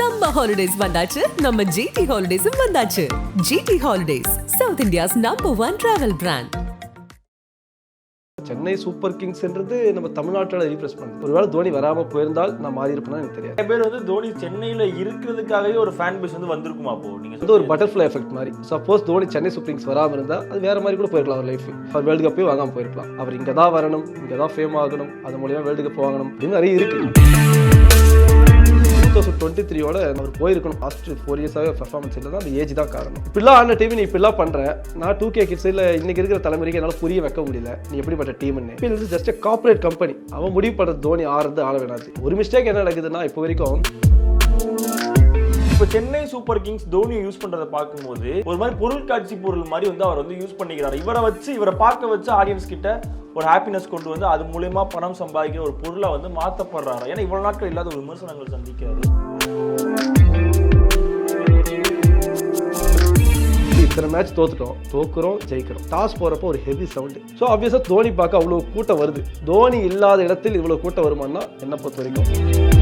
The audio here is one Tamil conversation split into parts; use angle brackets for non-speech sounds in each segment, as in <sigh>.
சம்ம ஹாலிடேஸ் வந்தாச்சு. நம்ம ஜிடி ஹாலிடேஸும் வந்தாச்சு. GT holidays south India's number one travel brand Chennai super கிங்ஸ்ன்றது நம்ம தமிழ்நாட்டோட ரீப்ரெஸ் பண்ணுது. ஒருவேளை தோனி வராம போயிருந்தால் நான் மாறி இருப்பேனா எனக்கு தெரியாது. பேர் வந்து தோனி சென்னையில இருக்கிறதுக்காகவே ஒரு ஃபேன் பேஸ் வந்து வந்திருக்குமா அப்போ? நீங்க இது ஒரு பட்டர்ஃப்ளை எஃபெக்ட் மாதிரி. Suppose Dhoni Chennai super kings வராமல் இருந்தால் அது வேற மாதிரி கூட போயிருக்கலாம் அவர் லைஃப் அவர் வேர்ல்டு கப்பே வாங்காம போயிருக்கலாம். அவர் இங்கே தான் வரணும் இங்கே தான் ஃபேம் ஆகணும் அது மூலியமா வேர்ல்டு கப் வாங்கணும் அப்படின்னு நிறைய இருக்கு. டூ தௌசண்ட் டுவெண்ட்டி த்ரீயோட அவர் போயிருக்கணும் லாஸ்ட் ஃபோர் இயர்ஸாகவே பர்ஃபார்மன்ஸ் இல்லை தான் அந்த ஏஜ் தான் காரணம். இப்படிலாம் ஆன டீம் நீ இப்படிலாம் பண்ணுறேன் நான் டூ கே கிட்ஸ் இல்லை இன்னைக்கு இருக்கிற தலைமுறைக்கு என்னால் புரிய வைக்க முடியல. நீ எப்படிப்பட்ட டீம்னு இப்போ இது ஜஸ்ட் கார்பரேட் கம்பெனி அவன் முடிவு பண்ணுற தோனி ஆறுறது ஆள வேணாது ஒரு மிஸ்டேக் என்ன நடக்குதுன்னா இப்போ வரைக்கும் இப்போ சென்னை சூப்பர் கிங்ஸ் தோனியை யூஸ் பண்றதை பார்க்கும்போது ஒரு மாதிரி பொருள் காட்சி பொருள் மாதிரி வந்து அவர் வந்து யூஸ் பண்ணிக்கிறார். இவரை வச்சு இவரை பார்க்க வச்சு ஆடியன்ஸ் கிட்ட ஒரு ஹாப்பினஸ் கொண்டு வந்து அது மூலயமா பணம் சம்பாதிக்கிற ஒரு பொருளை வந்து மாற்றப்படுறாரு ஏன்னா இவ்வளவு நாட்கள் இல்லாத ஒரு விமர்சனங்கள் சந்திக்கிறாரு. இத்தனை மேட்ச் தோத்துட்டோம். தோக்குறோம் ஜெயிக்கிறோம். டாஸ் போறப்போ ஒரு ஹெவி சவுண்டு ஸோ ஆப்வியஸாக தோனி பார்க்க அவ்வளோ கூட்டம் வருது. தோனி இல்லாத இடத்தில் இவ்வளோ கூட்டம் வருமானா என்ன பொறுத்த வரைக்கும்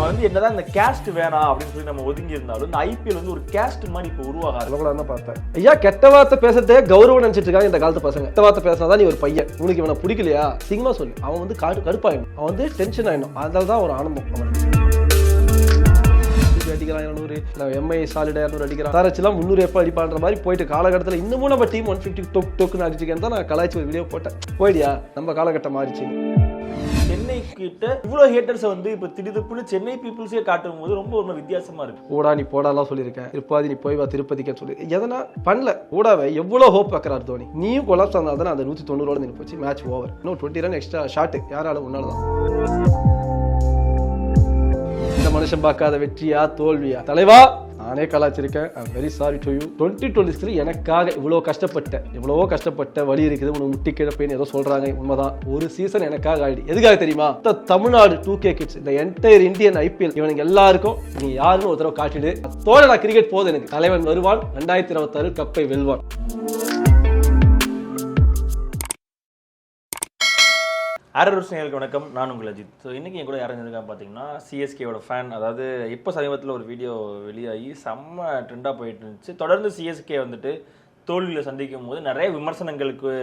நம்ம வந்து என்னதான் இந்த கேஸ்ட் வேணாம் அப்படின்னு சொல்லி நம்ம ஒதுங்கி இருந்தாலும் இந்த ஐபிஎல் வந்து ஒரு கேஸ்ட் மாதிரி இப்போ உருவாக தான் பார்த்தேன் ஐயா கெட்ட வார்த்தை பேசுறதே கௌரவம் நினைச்சிட்டு இருக்காங்க இந்த காலத்து பசங்க. கெட்ட வார்த்தை பேசினாதான் நீ ஒரு பையன். உனக்கு இவனை பிடிக்கலையா? சிங்கமா சொல்லு. அவன் வந்து காடு கடுப்பாயிடும் அவன் வந்து டென்ஷன் ஆயிடும். அதனால தான் ஒரு ஆனந்தம். நூறு அடிக்கிறான் இரநூறு எம்ஐ சாலிட் இரநூறு அடிக்கிறான் தரச்சுலாம் முந்நூறு எப்போ அடிப்பான்ற மாதிரி போயிட்டு காலகட்டத்தில் இன்னமும் நம்ம டீம் ஒன் ஃபிஃப்டி டொக் டொக்குன்னு அடிச்சுக்கேன்னு தான் நான் கலாய்ச்சி ஒரு வீடியோ போட்டேன். போயிடியா? நம்ம காலகட்டம் மாறிச்சு. கிட்ட இவ்வளவு ஹேட்டர்ஸை வந்து இப்போ திடீர்னு சென்னை பீப்புள்ஸே காட்டும் போது ரொம்ப ஒரு வித்தியாசமா இருக்கு. ஓடா நீ போடாலாம் சொல்லியிருக்கேன். திருப்பாதி நீ போய் வா திருப்பதிக்க சொல்லி. எதனா பண்ணல. ஓடாவை எவ்வளோ ஹோப் வைக்கிறார் தோனி? நீயும் கொலாப்ஸ் இருந்தால் அந்த நூற்றி தொண்ணூறோட நின்று போச்சு மேட்ச் ஓவர் இன்னும் டுவெண்ட்டி ரன் எக்ஸ்ட்ரா ஷாட்டு யாராலும் உன்னால தான் இந்த மனுஷன் பார்க்காத வெற்றியா தோல்வியா? தலைவா! நானே கலாச்சிருக்கேன் I'm very sorry to you twenty twenty three எனக்காக இவ்வளோ கஷ்டப்பட்டேன் எவ்வளவோ கஷ்டப்பட்ட வழி இருக்குது. உனக்கு முட்டி கிழப்பேன்னு ஏதோ சொல்கிறாங்க உண்மைதான். ஒரு சீசன் எனக்காக ஆயிடு. எதுக்காக தெரியுமா? மொத்த தமிழ்நாடு டூ கே கிட்ஸ் இந்த என்டையர் இந்தியன் ஐபிஎல் இவனுக்கு எல்லாருக்கும் நீ யாருன்னு ஒரு தடவை காட்டிடு. அதோட நான் கிரிக்கெட் போதும் எனக்கு. தலைவன் வருவான். ரெண்டாயிரத்தி இருபத்தாறு கப்பை வெல்வான். ஆரர் நேயர்களுக்கு வணக்கம். நான் உங்கள் அஜித். ஸோ இன்றைக்கி என் கூட யாரும் பார்த்தீங்கன்னா சிஎஸ்கேவோட ஃபேன் அதாவது இப்போ சமீபத்தில் ஒரு வீடியோ வெளியாகி செம்ம ட்ரெண்டாக போயிட்டு இருந்துச்சு. தொடர்ந்து சிஎஸ்கே வந்துட்டு தோல்வியில் சந்திக்கும் போது நிறைய விமர்சனங்களுக்கு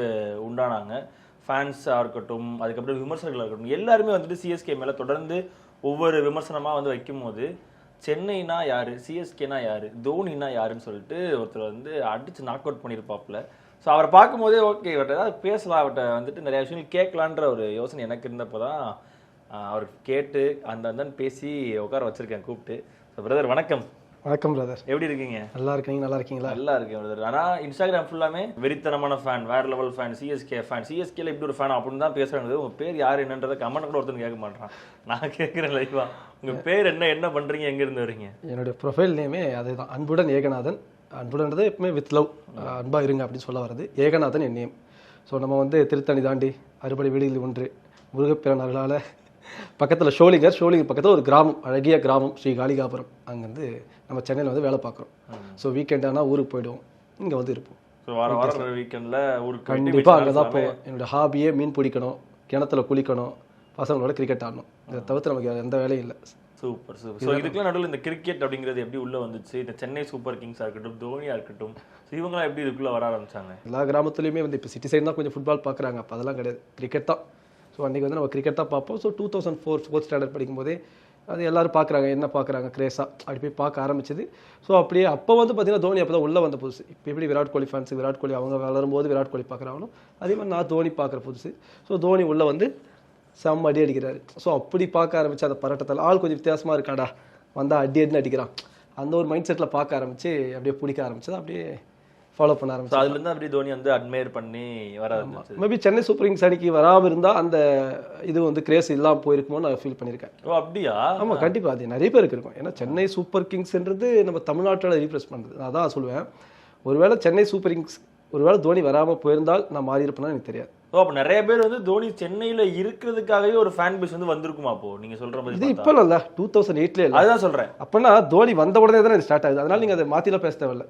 உண்டானாங்க. ஃபேன்ஸாக இருக்கட்டும் அதுக்கப்புறம் விமர்சனங்களாக இருக்கட்டும் எல்லாருமே வந்துட்டு சிஎஸ்கே மேலே தொடர்ந்து ஒவ்வொரு விமர்சனமாக வந்து வைக்கும்போது சென்னைனா யார் சிஎஸ்கேனா யார் தோனினா யாருன்னு சொல்லிட்டு ஒருத்தர் வந்து அடித்து நாக் அவுட் பண்ணியிருப்பாப்புல ஸோ அவரை பார்க்கும்போதே ஓகே இவர்கிட்ட ஏதாவது பேசலாம் அவர்கிட்ட வந்துட்டு நிறைய விஷயங்கள் கேட்கலான்ற ஒரு யோசனை எனக்கு இருந்தப்போ தான் அவர் கேட்டு அந்த அந்தன்னு பேசி உட்கார வச்சிருக்கேன் கூப்பிட்டு. ஸோ பிரதர் வணக்கம். வணக்கம் பிரதர் எப்படி இருக்கீங்க? நல்லா இருக்கீங்க நல்லா இருக்கீங்களா? நல்லா இருக்கேன் பிரதர் ஆனால் இன்ஸ்டாகிராம் ஃபுல்லாமே வெறித்தனமான ஃபேன் வேற லெவல் ஃபேன் சிஎஸ்கே ஃபேன் சிஎஸ்கேல இப்படி ஒரு ஃபேன் அப்படின்னு தான் பேசுறாங்க. உங்க பேர் யார் என்னன்றதை கமெண்ட் கூட ஒருத்தன் கேட்க மாட்டான் நான் கேட்குறேன் லைவா உங்க பேர் என்ன என்ன பண்றீங்க எங்க இருந்து வரீங்க? என்னுடைய ப்ரொஃபைல் நேமே அதுதான். அன்புடன் ஏகநாதன். அன்புடன்றது எப்பவுமே வித் லவ் அன்பா இருங்க அப்படின்னு சொல்ல வர்றது. ஏகநாதன் என் நேம் ஸோ நம்ம வந்து திருத்தணி தாண்டி அறுபடை வீடுகளில் ஒன்று முருகப்பிறனார்களால் பக்கத்தில் ஷோலிங்கர் ஷோலிங்கர் பக்கத்தில் ஒரு கிராமம் அழகிய கிராமம் ஸ்ரீ காளிகாபுரம். அங்கேருந்து நம்ம சென்னையில் வந்து வேலை பார்க்குறோம். ஸோ வீக்கெண்ட் ஆனால் ஊருக்கு போயிடுவோம். இங்கே வந்து இருப்போம். கண்டிப்பாக அங்கே தான் போவோம். என்னோட ஹாபியே மீன் பிடிக்கணும் கிணத்துல குளிக்கணும் பசங்களோட கிரிக்கெட் ஆடணும். இதை தவிர்த்து நமக்கு எந்த வேலையும் இல்லை. சூப்பர் சூப்பர் ஸோ இதுக்கெல்லாம் நடுவில் இந்த கிரிக்கெட் அப்படிங்கிறது எப்படி உள்ள வந்துச்சு? இந்த சென்னை சூப்பர் கிங்ஸா இருக்கட்டும் தோனியா இருக்கட்டும். ஸோ இவங்கெல்லாம் எப்படி இதுக்குள்ள வர ஆரம்பிச்சாங்க? எல்லா கிராமத்துலையுமே வந்து இப்போ சிட்டி சைடு தான் கொஞ்சம் ஃபுட்பால் பார்க்குறாங்க. அப்போ அதெல்லாம் கிடையாது. கிரிக்கெட் தான். ஸோ அன்றைக்கி வந்து நம்ம கிரிக்கெட் தான் பார்ப்போம். So two thousand four fourth standard படிக்கும்போதே அது எல்லாரும் பார்க்குறாங்க. என்ன பார்க்குறாங்க? கிரேஸா அப்படி போய் பார்க்க ஆரம்பிச்சது. ஸோ அப்படியே அப்போ வந்து பார்த்தீங்கன்னா தோனி அப்போ தான் உள்ளே வந்த புதுசு. இப்போ எப்படி விராட் கோலி ஃபேன்ஸ் விராட் கோலி அவங்க வளரும்போது விராட் கோலி பார்க்குறாங்களோ அதே மாதிரி நான் தோனி பார்க்குற புதுசு. ஸோ தோனி உள்ளே வந்து செம்ம அடி அடிக்கிறாரு. ஸோ அப்படி பார்க்க ஆரம்பிச்சு அந்த பரட்டத்தில் ஆள் கொஞ்சம் வித்தியாசமாக இருக்காடா வந்தால் அடி அடின்னு அடிக்கிறான். அந்த ஒரு மைண்ட் செட்டில் பார்க்க ஆரம்பிச்சு அப்படியே பிடிக்க ஆரம்பிச்சது அப்படியே ஃபாலோ பண்ண ஆரம்பிச்சு அதுலேருந்து அப்படி தோனி வந்து அட்மையர் பண்ணி வர மேபி சென்னை சூப்பர் கிங்ஸ் அணிக்கு வராமல் இருந்தால் அந்த இது வந்து கிரேஸ் இல்லாமல் போயிருக்குமோ நான் ஃபீல் பண்ணியிருக்கேன். ஓ அப்படியா? ஆமாம் கண்டிப்பாக அது நிறைய பேருக்கு இருக்கும் ஏன்னா சென்னை சூப்பர் கிங்ஸ்ன்றது நம்ம தமிழ்நாட்டோட ரீப்ரெஸ் பண்ணுறது நான் அதான் சொல்லுவேன். ஒருவேளை சென்னை சூப்பர் கிங்ஸ் ஒருவேளை தோனி வராமல் போயிருந்தால் நான் மாறி எனக்கு தெரியாது. ஓ அப்போ நிறைய பேர் வந்து தோனி சென்னையில இருக்கிறதுக்காகவே ஒரு ஃபேன் பேஸ் வந்து வந்திருக்குமா அப்போ? நீங்க சொல்ற மாதிரி இது. இப்போ இல்லை டூ தௌசண்ட் எயிட்லேயே அதுதான் சொல்றேன். அப்போனா தோனி வந்த உடனே தானே ஸ்டார்ட் ஆகுது. அதனால நீங்கள் அதை மாற்றிலாம் பேச தேவையில்ல.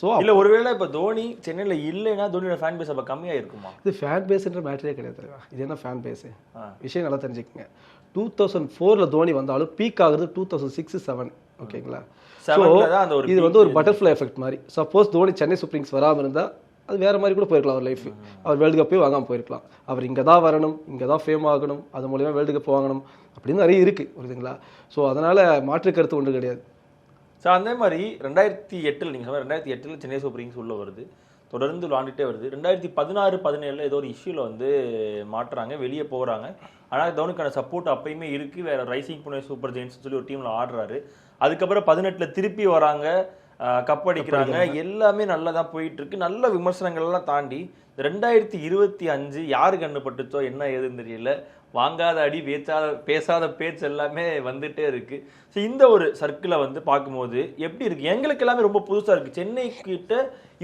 ஸோ இல்ல ஒருவேளை இப்ப தோனி சென்னையில இல்லைன்னா தோனியோட ஃபேன் பேஸ் அப்ப கம்மியா இருக்குமா? இது ஃபேன் பேஸ்ன்ற மேட்டரே கிடையாது. இது என்ன ஃபேன் பேஸு. விஷயம் நல்லா தெரிஞ்சுக்கங்க. டூ தௌசண்ட் ஃபோரில் தோனி வந்தாலும் பீக் ஆகுறது டூ தௌசண்ட் சிக்ஸ் செவன் ஓகேங்களா ஸோ இது வந்து ஒரு பட்டர்ஃப்ளை எஃபெக்ட் மாதிரி. Suppose Dhoni Chennai super kings வராமல் இருந்தால் அது வேறு மாதிரி கூட போயிருக்கலாம் அவர் லைஃப் அவர் வேர்ல்டு கப்பே வாங்காமல் போயிருக்கலாம். அவர் இங்கே தான் வரணும் இங்கே தான் ஃபேம் ஆகணும் அது மூலயமா வேர்ல்டு கப் வாங்கணும் அப்படின்னு நிறைய இருக்குது புரியுதுங்களா? ஸோ அதனால் மாற்று கருத்து ஒன்று கிடையாது. ஸோ அதே மாதிரி ரெண்டாயிரத்தி எட்டில் நீங்கள் சொன்ன ரெண்டாயிரத்தி எட்டில் சென்னை சூப்பர் கிங்ஸ் உள்ள வருது. தொடர்ந்து விளாண்டுட்டே வருது. ரெண்டாயிரத்தி பதினாறு பதினேழில் ஏதோ ஒரு இஷ்யூவில் வந்து மாட்டுறாங்க வெளியே போகிறாங்க ஆனால் தோனிக்கான சப்போர்ட் அப்பயுமே இருக்குது வேறு ரைசிங் புனே சூப்பர் ஜெயின்ஸ் சொல்லி ஒரு டீமில் ஆடுறாரு. அதுக்கப்புறம் பதினெட்டில் திருப்பி வராங்க. கப் அடிக்கிறாங்க. எல்லாமே நல்லா தான் போயிட்டு இருக்கு நல்ல விமர்சனங்கள்லாம் தாண்டி ரெண்டாயிரத்தி இருபத்தி அஞ்சு யாரு கண்ணு பட்டுச்சோ என்ன ஏதுன்னு தெரியல. வாங்காத அடி பேசாத பேசாத பேச்சு எல்லாமே வந்துட்டே இருக்கு. ஸோ இந்த ஒரு சர்க்கிளை வந்து பார்க்கும்போது எப்படி இருக்கு? எங்களுக்கு எல்லாமே ரொம்ப புதுசா இருக்கு. சென்னை கிட்ட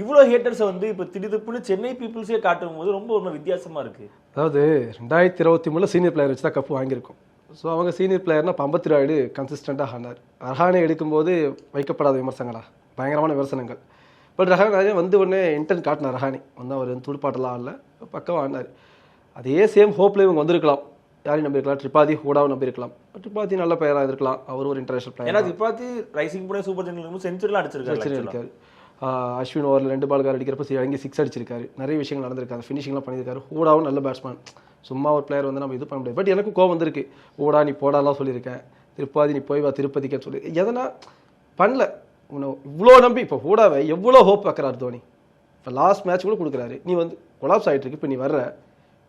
இவ்வளோ ஹேட்டர்ஸை வந்து இப்போ திடுதுப்புன்னு சென்னை பீப்புள்ஸே காட்டும் போது ரொம்ப ஒரு வித்தியாசமா இருக்கு. அதாவது ரெண்டாயிரத்தி இருபத்தி மூணில் சீனியர் பிளேயர் வச்சு தான் கப்பு வாங்கியிருக்கோம். ஸோ அவங்க சீனியர் பிளேயர்னா பம்பத்தி ராயுடு கன்சிஸ்டண்ட்டாக ஆனார். ரஹானே எடுக்கும்போது வைக்கப்படாத விமர்சனங்களா? பயங்கரமான விமர்சனங்கள். பட் ரஹானே வந்து உடனே இன்டர்ன் காட்டினார் ரஹானி. வந்து அவர் வந்து துடுப்பாட்டெல்லாம் ஆடல. பக்கமாக ஆடினார். அதே சேம் ஹோப்பில் இவங்க வந்திருக்கலாம். யாரையும் நம்பியிருக்கலாம். ட்ரிபாதி ஹூடாவை நம்பியிருக்கலாம். ட்ரிபாதி நல்ல பிளேயராக இருக்கலாம் அவர் ஒரு இன்டர்நேஷனல் பிளேயர் ஏன்னா Tripathi rising Pune super giants செஞ்சுரிலாம் அடிச்சிருக்காரு ஆஹ் அஸ்வின் ஓவரில் ரெண்டு பால்கார் அடிக்கிறப்ப சி- இறங்கி சிக்ஸ் அடிச்சிருக்காரு. நிறைய விஷயங்கள் நடந்திருக்காரு ஃபினிஷிங்லாம் பண்ணியிருக்காரு. ஹூடாவும் நல்ல பேட்ஸ்மேன் சும்மா ஒரு பிளேயர் வந்து நம்ம இது பண்ண முடியாது. பட் எனக்கும் கோவம் வந்திருக்கு. ஊடா நீ போடாலாம் சொல்லியிருக்கேன். திருப்பாதி நீ போய் வா திருப்பதிக்கன்னு சொல்லி. எதனா பண்ணல. உன்னை இவ்வளோ நம்பி இப்போ ஹூடாவை எவ்வளோ ஹோப் வைக்கிறார் தோனி? இப்போ லாஸ்ட் மேட்ச் கூட கொடுக்குறாரு. நீ வந்து கொலாப்ஸ் ஆகிட்டு இருக்கு இப்போ நீ வர்ற.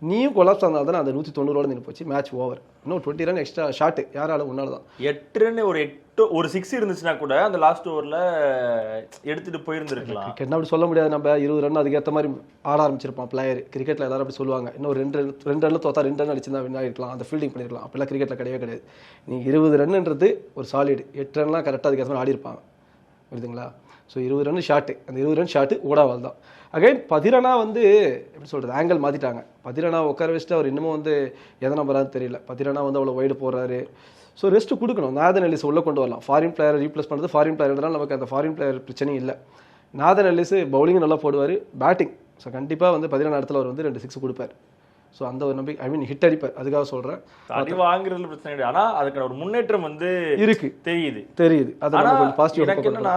நீயும் கொலாப்ஸ் ஆனால தானே அந்த நூற்றி தொண்ணூறோட நின்று போச்சு மேட்ச் ஓவர் இன்னும் டுவெண்ட்டி ரன் எக்ஸ்ட்ரா ஷாட்டு யாரால உன்னால தான் எட்டு ரன் ஒரு எட்டு ஒரு சிக்ஸ் இருந்துச்சுன்னா கூட அந்த லாஸ்ட் ஓவர்ல எடுத்துட்டு போயிருந்திருக்கலாம். கிரிக்கெட்னா அப்படி சொல்ல முடியாது. நம்ம இருபது ரன் அதுக்கேற்ற மாதிரி ஆட ஆரம்பிச்சிருப்பான் பிளேயர் கிரிக்கெட்ல எல்லாரும் அப்படி சொல்லுவாங்க. இன்னும் ரெண்டு ரெண்டு ரன்ல தோத்தா ரெண்டு ரன் அடிச்சிருந்தா வின் ஆகிருக்கலாம் அந்த ஃபீல்டிங் பண்ணிருக்கலாம். அப்படிலாம் கிரிக்கெட்ல கிடையவே கிடையாது. நீ இருபது ரன்ன்றது ஒரு சாலிடு எட்டு ரன்லாம் கரெக்டாக அதுக்கேற்ற மாதிரி ஆடி இருப்பாங்க புரியுதுங்களா? ஸோ இருபது ரன் ஷாட்டு அந்த இருபது ரன் ஷாட்டு ஓடாவால் தான். அகைன் பதிரனா வந்து எப்படி சொல்கிறது ஆங்கிள் மாற்றிட்டாங்க பதிரனா உட்கார வச்சுட்டு அவர் இன்னமும் வந்து எதை நம்பரான்னு தெரியல. பதிரனா வந்து அவ்வளோ ஒய்டு போடுறாரு. ஸோ ரெஸ்ட் கொடுக்கணும். நாதன் எல்லிஸ் உள்ளே கொண்டு வரலாம். ஃபாரின் பிளேயர் ரீப்ளேஸ் பண்ணுறது ஃபாரின் பிளேயர்னால நமக்கு அந்த ஃபாரின் பிளேயர் பிரச்சனையும் இல்லை. நாதன் எல்லிஸ் பவுலிங் நல்லா போடுவார். பேட்டிங் ஸோ கண்டிப்பாக வந்து பதினேழு இடத்துல அவர் வந்து ரெண்டு சிக்ஸ் கொடுப்பார். ஸோ அந்த ஒரு நம்பிக்கை ஐ மீன் ஹிட் அடிப்பார் அதுக்காக சொல்கிறேன் அடி வாங்குறதுல பிரச்சனை கிடையாது. ஆனா அதுக்கான ஒரு முன்னேற்றம் வந்து இருக்கு. தெரியுது. தெரியுது. அதை ஆனா நம்ம கொஞ்சம் பாசிட்டிவ் எனக்கு என்னன்னா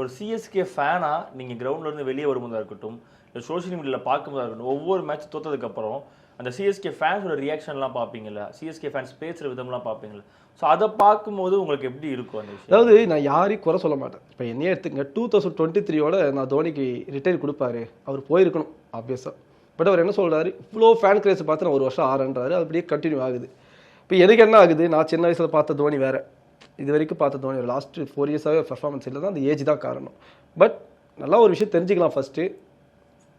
ஒரு சிஎஸ்கே ஃபேனா நீங்க கிரவுண்ட்ல இருந்து வெளியே வரும்போதா இருக்கட்டும் இல்ல சோஷியல் மீடியால பார்க்கும்போதா இருக்கட்டும் ஒவ்வொரு மேட்ச் தோத்ததுக்கு அப்புறம் அந்த சிஎஸ்கே ஃபேன்ஸோட ரியாக்ஷன்லாம் பார்ப்பீங்கல்ல? சிஎஸ்கே ஃபேன்ஸ் பேசுற விதம்லாம் பார்ப்பீங்கல்ல? ஸோ அதை பார்க்கும்போது உங்களுக்கு எப்படி இருக்கும் அந்த விஷயம்? அதாவது நான் யாரையும் குறை சொல்ல மாட்டேன். இப்போ என்னையே எடுத்துங்க டூ தௌசண்ட் டுவெண்ட்டி த்ரீயோட நான் தோனிக்கு ரிட்டையர் கொடுப்பாரு. அவர் போயிருக்கணும் ஆப்வியஸாக பட் அவர் என்ன சொல்கிறாரு இவ்வளோ ஃபேன் கிரேஸ் பார்த்து நான் ஒரு வருஷம் ஆறன்றாரு. அது அப்படியே கண்டினியூ ஆகுது. இப்போ எனக்கு என்ன ஆகுது? நான் சின்ன வயசில் பார்த்த தோனி வேறு. இது வரைக்கும் பார்த்த தோனி ஒரு லாஸ்ட் ஃபோர் இயர்ஸாகவே பர்ஃபார்மன்ஸ் இல்லை தான் அந்த ஏஜ் தான் காரணம். பட் நல்லா ஒரு விஷயம் தெரிஞ்சுக்கலாம் first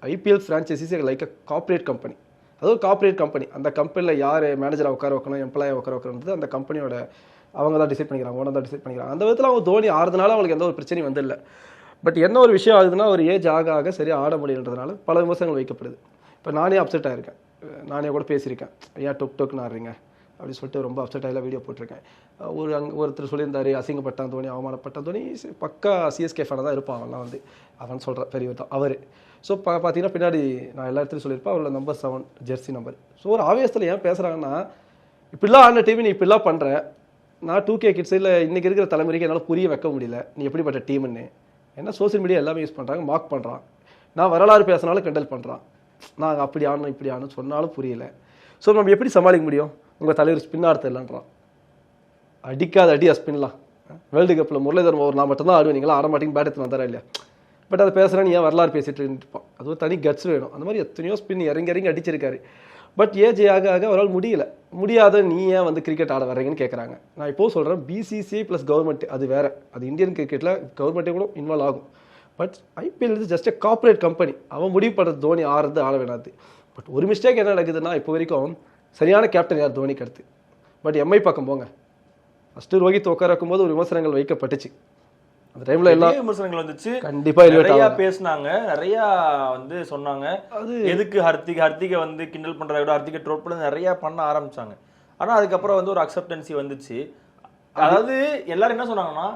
IPL franchises like a corporate company அது ஒரு கார்ப்பரேட் கம்பெனி அந்த கம்பெனியில் யார் மேனேஜராக உட்கார வைக்கணும் எம்ப்ளாயை உட்கார வைக்கணுன்றது அந்த கம்பெனியோட அவங்க தான் டிசைட் பண்ணிக்கிறாங்க ஓனர் தான் டிசைட் பண்ணிக்கிறாங்க. அந்த விதத்தில் அவங்க தோனி ஆறுறதுனால அவங்களுக்கு எந்த ஒரு பிரச்சனையும் வந்தில்லை பட் என்ன ஒரு விஷயம் ஆகுதுன்னா ஒரு ஏஜ் ஆக ஆக சரியாக ஆட முடியன்றதுனால பல விமர்சனங்கள் வைக்கப்படுது. இப்போ நானே அப்செட் ஆகிருக்கேன் நானே கூட பேசியிருக்கேன். ஏன் டொக் டொக்னு ஆடுறீங்க. அப்படின்னு சொல்லிட்டு ரொம்ப அப்செட் ஆகலாம் வீடியோ போட்டிருக்கேன். ஒரு அங்கே ஒருத்தர் சொல்லியிருந்தார் அசிங்கப்பட்டான் தோனி அவமானப்பட்டான் தோனி பக்கா சிஎஸ்கே ஃபேனாக தான் இருப்பான் அவன்லாம் வந்து. அவன் சொல்கிற பெரியவர் தான் அவர். ஸோ பா பார்த்தீங்கன்னா பின்னாடி நான் எல்லா இடத்துலையும் சொல்லியிருப்பேன் அவரோட number seven jersey number so ஒரு ஆவேசத்தில் ஏன் பேசுகிறாங்கன்னா இப்படிலாம் ஆடின டிவி நீ இப்படிலாம் பண்ணுற நான் டூ கே கிட்ஸ் இல்லை இன்றைக்கி இருக்கிற தலைமுறைக்கு என்னால் புரிய வைக்க முடியல. நீ எப்படிப்பட்ட டீம்னு என்ன சோஷியல் மீடியா எல்லாமே யூஸ் பண்ணுறாங்க மார்க் பண்ணுறான் நான் வரலாறு பேசினாலும் கண்டல் பண்ணுறான் நான் அப்படி ஆடணும் இப்படி ஆனோம் சொன்னாலும் புரியல. ஸோ நம்ம எப்படி சமாளிக்க முடியும்? உங்கள் தலைவர் ஸ்பின் ஆட தெரியலன்றான். அடிக்காத அடி ஸ்பின்லாம் வேர்ல்டு கப்பில் முரளிதரன் ஒரு நான் மட்டும்தான் ஆடுவேன். நீங்களா ஆட மாட்டீங்க பேட் எடுத்து வந்தாரா இல்லையா? பட் அதை பேசுகிறேன் நீ ஏன் வரலாறு பேசிட்டு இருப்பான்? அது ஒரு தனி கட்ஸ் வேணும். அந்த மாதிரி எத்தனையோ ஸ்பின் இறங்கி இறங்கி அடிச்சிருக்காரு. பட் ஏஜ் ஆக ஆக அவரால் முடியல. முடியாத நீ ஏன் வந்து கிரிக்கெட் ஆட வர்றீங்கன்னு கேட்குறாங்க நான் இப்போ சொல்கிறேன் பிசிசிஐ ப்ளஸ் கவர்மெண்ட் அது வேறு. அது இந்தியன் கிரிக்கெட்டில் கவர்மெண்ட்டே கூட இன்வால்வ் ஆகும். பட் ஐபிஎல் இது ஜஸ்ட் கார்ப்பரேட் கம்பெனி அவன் முடிவு பண்ணுறது தோனி ஆடுறது ஆட வேணாது. பட் ஒரு மிஸ்டேக் என்ன நடக்குதுன்னா இப்போ வரைக்கும் சரியான கேப்டன் யார்? தோனிக்கு அடுத்து பட் எம்ஐ பக்கம் போங்க. ஃபஸ்ட்டு ரோஹித் உட்கார வைக்கும்போது ஒரு விமர்சனங்கள் வைக்கப்பட்டுச்சு. அந்த டைமில் நிறைய விமர்சனங்கள் வந்துச்சு. கண்டிப்பா நிறைய. பேசுனாங்க. நிறைய வந்து சொன்னாங்க. எதுக்கு ஹர்திக் ஹர்திகை வந்து கிண்டல் பண்றத விட ஹர்திகை ட்ரோல் பண்ண நிறைய பண்ண ஆரம்பிச்சாங்க. ஆனா அதுக்கப்புறம் வந்து ஒரு அக்செப்டன்சி வந்துச்சு. அதாவது எல்லாரும் என்ன சொன்னாங்கன்னா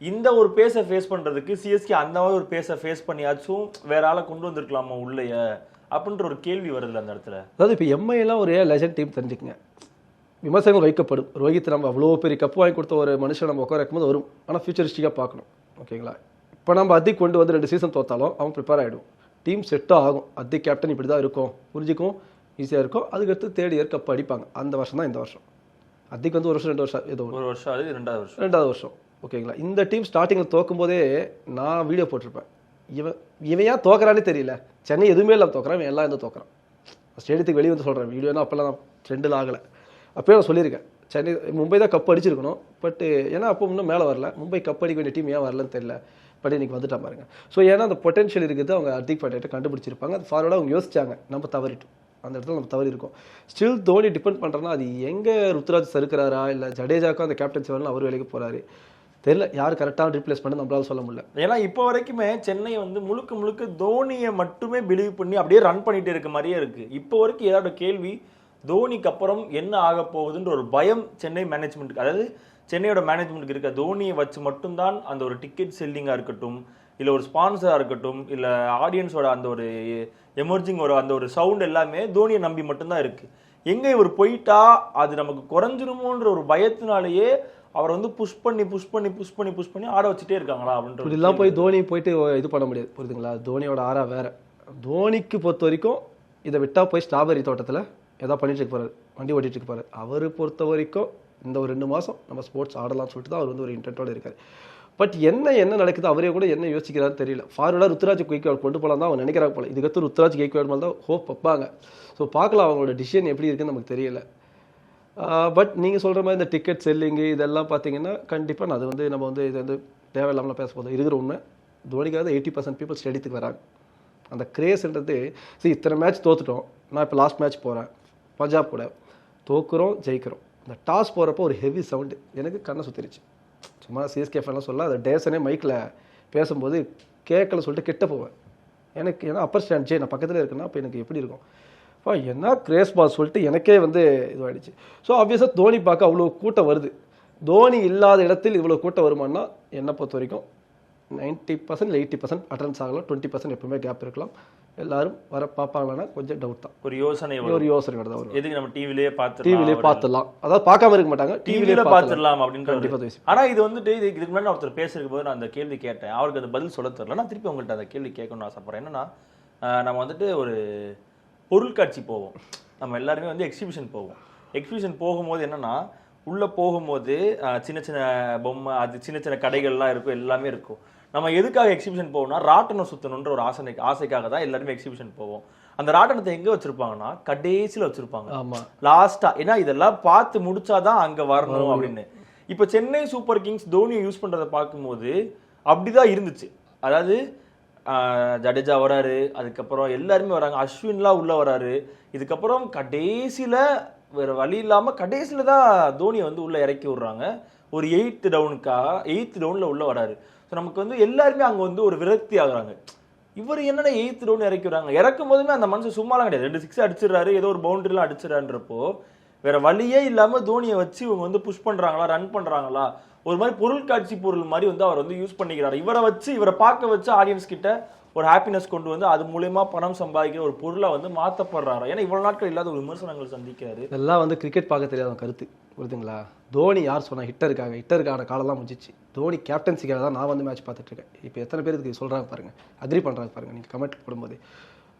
இந்த ஒரு பேஸை ஃபேஸ் பண்றதுக்கு சிஎஸ்கே அந்த மாதிரி ஒரு பேஸை ஃபேஸ் பண்ணியாச்சும் வேற ஆளை கொண்டு வந்திருக்கலாமா உள்ளேய? அப்படின்ற ஒரு கேள்வி வருது அந்த இடத்துல. அதாவது இப்போ எம்ஐ எல்லாம் ஒரு லெஜண்ட் டீம் தெரிஞ்சுக்கங்க. விமர்சனங்கள் வைக்கப்படும். ரோஹித் நம்ம அவ்வளோ பெரிய கப்பு வாங்கி கொடுத்த ஒரு மனுஷன் நம்ம உட்கார வைக்கும்போது வரும். ஆனால் ஃபியூச்சரிஸ்டிக்காக பார்க்கணும். ஓகேங்களா? இப்போ நம்ம அதிக் கொண்டு வந்து ரெண்டு சீசன் தோத்தாலும் அவன் ப்ரிப்பேர் ஆகிடும் டீம் செட்டாக ஆகும். அதிக் கேப்டன் இப்படி தான் இருக்கும். புரிஞ்சுக்கும்? ஈஸியாக இருக்கும். அதுக்கடுத்து தேர்ட் இயர் கப் அடிப்பாங்க. அந்த வருஷம் தான் இந்த வருஷம். அதிக் வந்து ஒரு வருஷம் ரெண்டு வருஷம் ஏதோ. ஒரு வருஷம் அது ரெண்டாவது வருஷம். ரெண்டாவது வருஷம். ஓகேங்களா? இந்த டீம் ஸ்டார்டிங்கில் தோக்கும் போதே நான் வீடியோ போட்டிருப்பேன். இவன் இவன் ஏன் தோக்குறானே தெரியல. சென்னை எதுவுமே இல்லாமல் தோக்குறான் இவன் எல்லாம் இருந்து தோக்குறான் ஸ்டேடியத்துக்கு வெளியே வந்து சொல்கிறேன் வீடியோனா அப்போல்லாம் நான் ட்ரெண்டில் ஆகலை. அப்போயே நான் சொல்லியிருக்கேன். சென்னை மும்பை தான் கப் அடிச்சிருக்கணும். பட் ஏன்னா அப்போ இன்னும் மேலே வரல. மும்பை கப் அடிக்க வேண்டிய டீம் ஏன் வரலன்னு தெரியல. பட் இன்றைக்கி வந்துட்டா பாருங்க. ஸோ ஏன்னா அந்த பொட்டன்ஷியல் இருக்குது. அவங்க அர்த்திக் பாண்டியிட்ட கண்டுபிடிச்சிருப்பாங்க. அது ஃபார்வர்டாக அவங்க யோசிச்சாங்க. நம்ம தவறிட்டோம். அந்த இடத்துல நம்ம தவறி இருக்கோம். ஸ்டில் தோனி டிபெண்ட் பண்ணுறோன்னா அது எங்கே ருத்ராஜ் சறுக்கிறாரா? இல்லை ஜடேஜாக்கும் அந்த கேப்டன்சி வரலாம் அவர் வேலைக்கு போகிறாரு தெரியல யார் கரெக்டாக ரீப்ளேஸ் பண்ண நம்மளால சொல்ல முடியல. ஏன்னா இப்போ வரைக்குமே சென்னை வந்து முழுக்க முழுக்க தோனியை மட்டுமே பிலீவ் பண்ணி அப்படியே ரன் பண்ணிட்டு இருக்க மாதிரியே இருக்கு. இப்போ வரைக்கும் ஏதாவது கேள்வி தோனிக்கு அப்புறம் என்ன ஆக போகுதுன்ற ஒரு பயம் சென்னை மேனேஜ்மெண்ட்டுக்கு அதாவது சென்னையோட மேனேஜ்மெண்ட்டுக்கு இருக்க? தோனியை வச்சு மட்டும்தான் அந்த ஒரு டிக்கெட் செல்லிங்காக இருக்கட்டும் இல்லை ஒரு ஸ்பான்சராக இருக்கட்டும் இல்லை ஆடியன்ஸோட அந்த ஒரு எமர்ஜிங் ஒரு அந்த ஒரு சவுண்ட் எல்லாமே தோனியை நம்பி மட்டும்தான் இருக்குது எங்கே இவர் போயிட்டா அது நமக்கு குறைஞ்சிருமோன்ற ஒரு பயத்தினாலேயே அவர் வந்து புஷ் பண்ணி புஷ் பண்ணி புஷ் பண்ணி புஷ் பண்ணி ஆட வச்சுட்டே இருக்காங்களா அப்படின்ற இப்படிலாம் போய் தோனி போயிட்டு இது பண்ண முடியாது. புரியுதுங்களா? தோனியோட ஆறா வேற. தோனிக்கு பொறுத்த வரைக்கும் இதை விட்டா போய் ஸ்ட்ராபெரி தோட்டத்தில் ஏதாவது பண்ணிட்டு இருக்க போறாரு. வண்டி ஓட்டிட்டு இருக்க போறாரு. அவர் பொறுத்த வரைக்கும் இந்த ஒரு ரெண்டு மாசம் நம்ம ஸ்போர்ட்ஸ் ஆடலாம்னு சொல்லிட்டு தான் அவர் வந்து ஒரு இன்டென்ட்டோட இருக்காரு. பட் என்ன என்ன நடக்குது? அவரே கூட என்ன யோசிக்கிறாருன்னு தெரியல. ஃபார்வர்டாக ருத்ராஜ் குயிக்வாட் கொண்டு போகலாம் தான் அவங்க நினைக்கிறாங்க போல. இதுக்கடுத்து ருத்ராஜ் குயிக்வாட் மேலே தான் ஹோப் வைப்பாங்க. ஸோ பார்க்கலாம் அவங்களோட டிசிஷன் எப்படி இருக்குன்னு நமக்கு தெரியல. பட் நீங்கள் சொல்கிற மாதிரி இந்த டிக்கெட் செல்லிங்கு இதெல்லாம் பார்த்தீங்கன்னா கண்டிப்பாக அது வந்து நம்ம வந்து இது வந்து தேவையில்லாமல் பேச போதும் இருக்கிற உண்மை தோனிக்காக எயிட்டி பர்சன்ட் பீப்புள் ஸ்டேடியத்துக்கு வராங்க. அந்த கிரேஸ்ன்றது சரி இத்தனை மேட்ச் தோத்துட்டோம். நான் இப்போ லாஸ்ட் மேட்ச் போகிறேன் பஞ்சாப் கூட. தோக்குறோம் ஜெயிக்கிறோம். இந்த டாஸ் போகிறப்போ ஒரு ஹெவி சவுண்டு எனக்கு கண்ணை சுற்றிருச்சு சும்மா சிஎஸ்கே ஃபேன்லாம் சொல்ல அதை டேசனே மைக்கில் பேசும்போது கேட்கல சொல்லிட்டு கிட்ட போவேன். எனக்கு ஏன்னா அப்பர் ஸ்டாண்ட் ஜே நான் பக்கத்தில் இருக்குன்னா அப்போ எனக்கு எப்படி இருக்கும்? அப்பா என்ன கிரேஸ் பால் சொல்லிட்டு எனக்கே வந்து இதுவாயிடுச்சு. ஸோ ஆப்வியஸாக தோனி பார்க்க அவ்வளோ கூட்டம் வருது. தோனி இல்லாத இடத்தில் இவ்வளோ கூட்டம் வருமானா என்னை பொறுத்த வரைக்கும் ninety percent eighty percent attendance ஆகலாம். டுவெண்ட்டி பர்சன்ட் எப்பவுமே கேப் இருக்கலாம். எல்லாரும் வர பார்ப்பாங்களான்னா கொஞ்சம் டவுட் தான். ஒரு யோசனை. ஒரு யோசனை தான் வரும் எதுக்கு நம்ம டிவிலேயே பார்த்து டிவிலே பார்த்துடலாம். அதாவது பார்க்காம இருக்க மாட்டாங்க. டிவில டிவிலே பார்த்துடலாம். ஒரு- கண்டிப்பாக பேசி ஆனா இது வந்துட்டு இது இதுக்கு முன்னாடி ஒருத்தர் பேசுறதுக்கு போது நான் அந்த கேள்வி கேட்டேன். அவருக்கு அந்த பதில் சொல்ல தெரியல. நான் திருப்பி உங்கள்கிட்ட அந்த கேள்வி கேட்கணும்னு ஆசைப்படுறேன். என்னன்னா நம்ம வந்துட்டு ஒரு பொருட்காட்சி போவோம். நம்ம எல்லாருமே வந்து எக்ஸிபிஷன் போவோம். எக்ஸிபிஷன் போகும்போது என்னன்னா உள்ள போகும்போது சின்ன சின்ன பொம்மை அது சின்ன சின்ன கடைகள்லாம் இருக்கும் எல்லாமே இருக்கும். நம்ம எதுக்காக எக்ஸிபிஷன் போவோம்னா ராட்டனம் சுத்தணுன்ற ஒரு ஆசை ஆசைக்காக தான் எல்லாருமே எக்ஸிபிஷன் போவோம். அந்த ராட்டனத்தை எங்க வச்சிருப்பாங்கன்னா கடைசியில வச்சிருப்பாங்க. ஆமா. லாஸ்டா ஏன்னா இதெல்லாம் பார்த்து முடிச்சாதான் அங்க வரணும் அப்படின்னு. இப்போ சென்னை சூப்பர் கிங்ஸ் தோனியை யூஸ் பண்றதை பார்க்கும்போது அப்படிதான் இருந்துச்சு. அதாவது ஜடேஜா வராரு. அதுக்கப்புறம் எல்லாருமே வராங்க. அஸ்வின்லாம் உள்ள வராரு. இதுக்கப்புறம் கடைசியில் வேறு வழி இல்லாமல் கடைசியில் தான் தோனியை வந்து உள்ளே இறக்கி விடுறாங்க. ஒரு எயித்து டவுனுக்காக எயித்து டவுனில் உள்ளே வராரு. ஸோ நமக்கு வந்து எல்லாருமே அங்கே வந்து ஒரு விரக்தி ஆகுறாங்க. இவர் என்னென்ன எயித்து டவுன் இறக்கி விடுறாங்க? இறக்கும் போதுமே அந்த மனுஷன் சும்மாலாம் கிடையாது. ரெண்டு சிக்ஸ் அடிச்சிடுறாரு. ஏதோ ஒரு பவுண்டரிலாம் அடிச்சிடறான்றப்போ வேற வழியே இல்லாமல் தோனியை வச்சு இவங்க வந்து புஷ் பண்ணுறாங்களா ரன் பண்ணுறாங்களா ஒரு மாதிரி பொருட்காட்சி பொருள் மாதிரி வந்து அவர் வந்து யூஸ் பண்ணிக்கிறாரு. இவரை வச்சு இவரை பார்க்க வச்சு ஆடியன்ஸ் கிட்ட ஒரு ஹாப்பினஸ் கொண்டு வந்து அது மூலயமா பணம் சம்பாதிக்கிற ஒரு பொருளை வந்து மாற்றப்படுறாரு ஏன்னா இவ்வளவு நாட்கள் இல்லாத ஒரு விமர்சனங்கள் சந்திக்கிறாரு. இதெல்லாம் வந்து கிரிக்கெட் பார்க்க தெரியாத கருத்து. புரியுதுங்களா? தோனி யார் சொன்னா ஹிட்டருக்காக ஹிட்டருக்கான காலம்லாம் முடிஞ்சிச்சு. தோனி கேப்டன்சிக்காக தான் நான் வந்து மேட்ச் பார்த்துட்டு இருக்கேன் இப்போ எத்தனை பேருக்கு சொல்கிறாங்க சொல்றாங்க பாருங்க. அக்ரி பண்றாங்க பாருங்க. நீங்க கமெண்ட் போடும்போது.